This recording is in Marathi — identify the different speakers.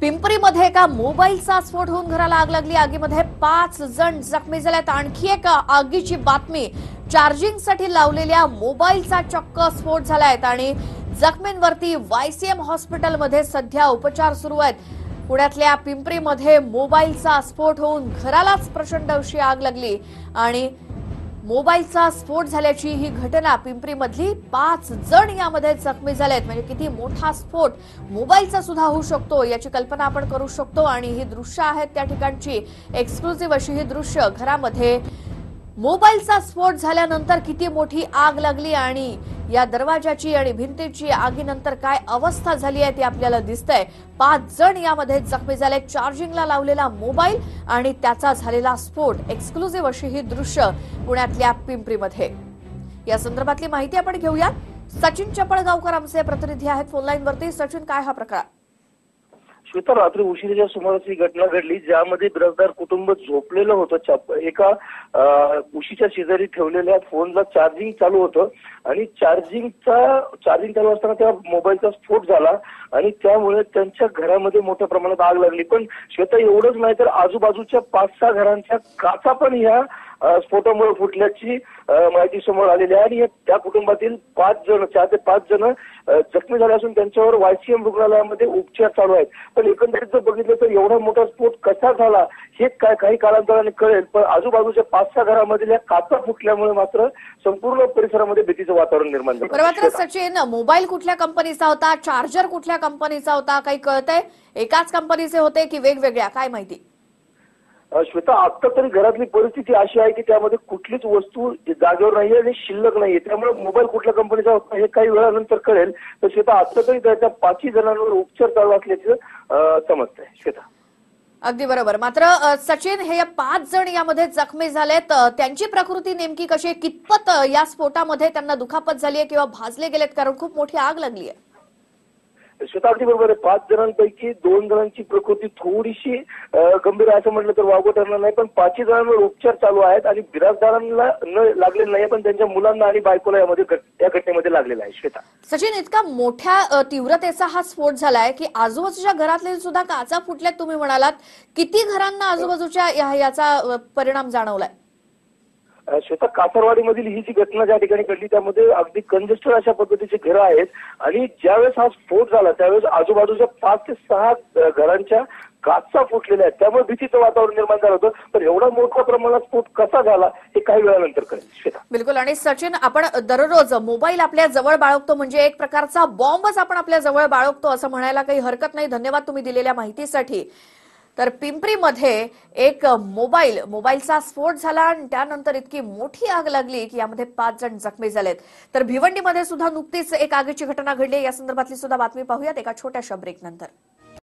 Speaker 1: पिंपरीमध्ये एका मोबाईलचा स्फोट होऊन घराला आग लागली. आगीमध्ये पाच जण जखमी झाल्यात. आणखी एका आगीची बातमी चार्जिंगसाठी लावलेल्या मोबाईलचा चक्क स्फोट झालाय. आणि जखमींवरती वायसीएम हॉस्पिटलमध्ये सध्या उपचार सुरू आहेत. पुण्यातल्या पिंपरीमध्ये मोबाईलचा स्फोट होऊन घरालाच प्रचंड अशी आग लागली. आणि मोबाईलचा स्फोट झाल्याची ही घटना पिंपरीमधली पाच जण यामध्ये जखमी झालेत. म्हणजे किती मोठा स्फोट मोबाईलचा सुद्धा होऊ शकतो याची कल्पना आपण करू शकतो. आणि ही दृश्य आहेत त्या ठिकाणची. एक्सक्लुझिव्ह अशी ही दृश्य घरामध्ये मोबाईलचा स्फोट झाल्यानंतर किती मोठी आग लागली आणि या दरवाजाची आणि भिंतीची आगीनंतर काय अवस्था झाली आहे ती आपल्याला दिसतंय. पाच जण यामध्ये जखमी झाले. चार्जिंगला लावलेला मोबाईल आणि त्याचा झालेला स्फोट. एक्सक्लुझिव्ह अशी ही दृश्य पुण्यातल्या पिंपरीमध्ये. या संदर्भातली माहिती आपण घेऊया सचिन चपळगावकर आमचे प्रतिनिधी आहेत. फोनलाईनवरती सचिन काय हा प्रकार?
Speaker 2: श्वेता रात्री उशिराच्या सुमारास ही घटना घडली ज्यामध्ये बिराजदार कुटुंब झोपलेलं होतं. एका उशीच्या शेजारी ठेवलेल्या फोनला चार्जिंग चालू होतं आणि चार्जिंगचा चार्जिंग चालू असताना त्या मोबाईलचा स्फोट झाला आणि त्यामुळे त्यांच्या घरामध्ये मोठ्या प्रमाणात आग लागली. पण श्वेता एवढंच नाही तर आजूबाजूच्या पाच सहा घरांच्या काचा पण ह्या स्फोटामुळे फुटल्याची माहिती समोर आलेली आहे आणि त्या कुटुंबातील पाच जण चार ते पाच जण जखमी झाले असून त्यांच्यावर वायसीएम रुग्णालयामध्ये उपचार चालू आहेत. पण एकंदरीत जर बघितलं तर एवढा मोठा स्फोट कसा झाला हे काय काही कालांतराने कळेल. पण आजूबाजूच्या पाच सहा घरामधील या काचा फुटल्यामुळे मात्र संपूर्ण परिसरामध्ये भीतीचं वातावरण निर्माण
Speaker 1: झालं. मात्र
Speaker 2: झालं
Speaker 1: सचिन मोबाईल कुठल्या कंपनीचा होता चार्जर कुठल्या कंपनीचा होता काही कळतंय? एकाच कंपनीचे होते की वेगवेगळ्या? काय माहिती?
Speaker 2: श्वेता आता तरी घरातली परिस्थिती अशी आहे की त्यामध्ये कुठलीच वस्तू जागेवर नाहीये आणि शिल्लक नाहीये. त्यामुळे मोबाईल कुठल्या कंपनीचा होता हे काही वेळानंतर कळेल. तर श्वेता आता तरी त्याच्या पाचही जणांवर उपचार चालू असल्याचं समजतंय श्वेता.
Speaker 1: अगदी बरोबर. मात्र सचिन हे पाच जण यामध्ये जखमी झालेत. त्यांची प्रकृती नेमकी कशी कितपत या स्फोटामध्ये त्यांना दुखापत झाली आहे किंवा भाजले गेलेत? कारण खूप मोठी आग लागली आहे
Speaker 2: शताब्दी बरोबर आहे पाच जणांपैकी दोन जणांची प्रकृती थोडीशी गंभीर असं म्हटलं तर वावगं ठरणार नाही. पण पाचही जणांवर उपचार चालू आहेत आणि बिराजदारांना न लागले नाही पण त्यांच्या मुलांना आणि बायकोला यामध्ये या घटनेमध्ये लागलेला आहे. श्वेता.
Speaker 1: सचिन इतका मोठ्या तीव्रतेचा हा स्फोट झालाय की आजूबाजूच्या घरातले सुद्धा काचा फुटल्यात तुम्ही म्हणालात. किती घरांना आजूबाजूच्या याचा परिणाम जाणवलाय?
Speaker 2: श्वेता कासरवाडीमधील ही जी घटना ज्या ठिकाणी घडली त्यामध्ये अगदी कंजेस्टेड अशा पद्धतीची घरं आहेत. आणि ज्यावेळेस हा स्फोट झाला त्यावेळेस आजूबाजूच्या पाच ते सहा घरांच्या काचा फुटलेल्या आहेत. त्यामुळे भीतीचं वातावरण निर्माण झालं होतं. तर एवढा मोठ्या प्रमाणात स्फोट कसा झाला हे काही वेळानंतर कळेल. श्वेता.
Speaker 1: बिलकुल. आणि सचिन आपण दररोज मोबाईल आपल्या जवळ बाळगतो म्हणजे एक प्रकारचा बॉम्बच आपण आपल्या जवळ बाळगतो असं म्हणायला काही हरकत नाही. धन्यवाद तुम्ही दिलेल्या माहितीसाठी. तर पिंपरीमध्ये एक मोबाईल मोबाईलचा स्फोट झाला आणि त्यानंतर इतकी मोठी आग लागली की यामध्ये पाच जण जखमी झालेत. तर भिवंडीमध्ये सुद्धा नुकतीच एक आगीची घटना घडली या संदर्भातली सुद्धा बातमी पाहूयात एका छोट्याशा ब्रेक नंतर.